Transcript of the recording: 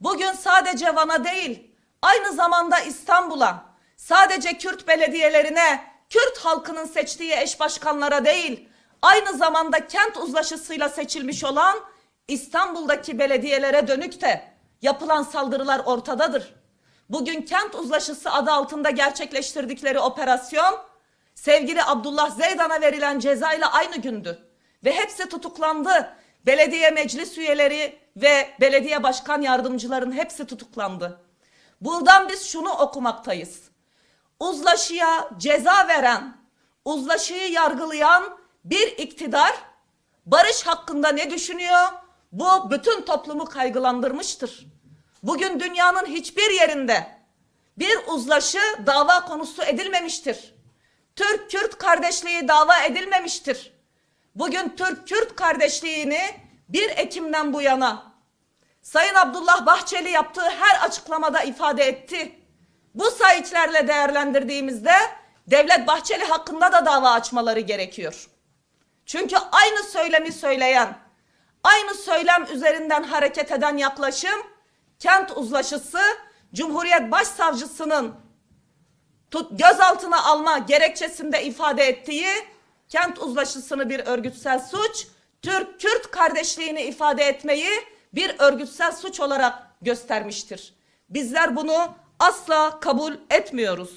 Bugün sadece Van'a değil, aynı zamanda İstanbul'a, sadece Kürt belediyelerine, Kürt halkının seçtiği eş başkanlara değil, aynı zamanda kent uzlaşısıyla seçilmiş olan İstanbul'daki belediyelere dönük de yapılan saldırılar ortadadır. Bugün kent uzlaşısı adı altında gerçekleştirdikleri operasyon sevgili Abdullah Zeydan'a verilen ceza ile aynı gündü. Ve hepsi tutuklandı. Belediye meclis üyeleri ve belediye başkan yardımcıların hepsi tutuklandı. Buradan biz şunu okumaktayız. Uzlaşıya ceza veren, uzlaşıyı yargılayan bir iktidar barış hakkında ne düşünüyor? Bu bütün toplumu kaygılandırmıştır. Bugün dünyanın hiçbir yerinde bir uzlaşı dava konusu edilmemiştir. Türk-Kürt kardeşliği dava edilmemiştir. Bugün Türk-Kürt kardeşliğini 1 Ekim'den bu yana Sayın Abdullah Bahçeli yaptığı her açıklamada ifade etti. Bu sayıklarla değerlendirdiğimizde Devlet Bahçeli hakkında da dava açmaları gerekiyor. Çünkü aynı söylemi söyleyen, aynı söylem üzerinden hareket eden yaklaşım kent uzlaşısı Cumhuriyet Başsavcısının tut, gözaltına alma gerekçesinde ifade ettiği kent uzlaşısını bir örgütsel suç, Türk-Kürt kardeşliğini ifade etmeyi bir örgütsel suç olarak göstermiştir. Bizler bunu asla kabul etmiyoruz.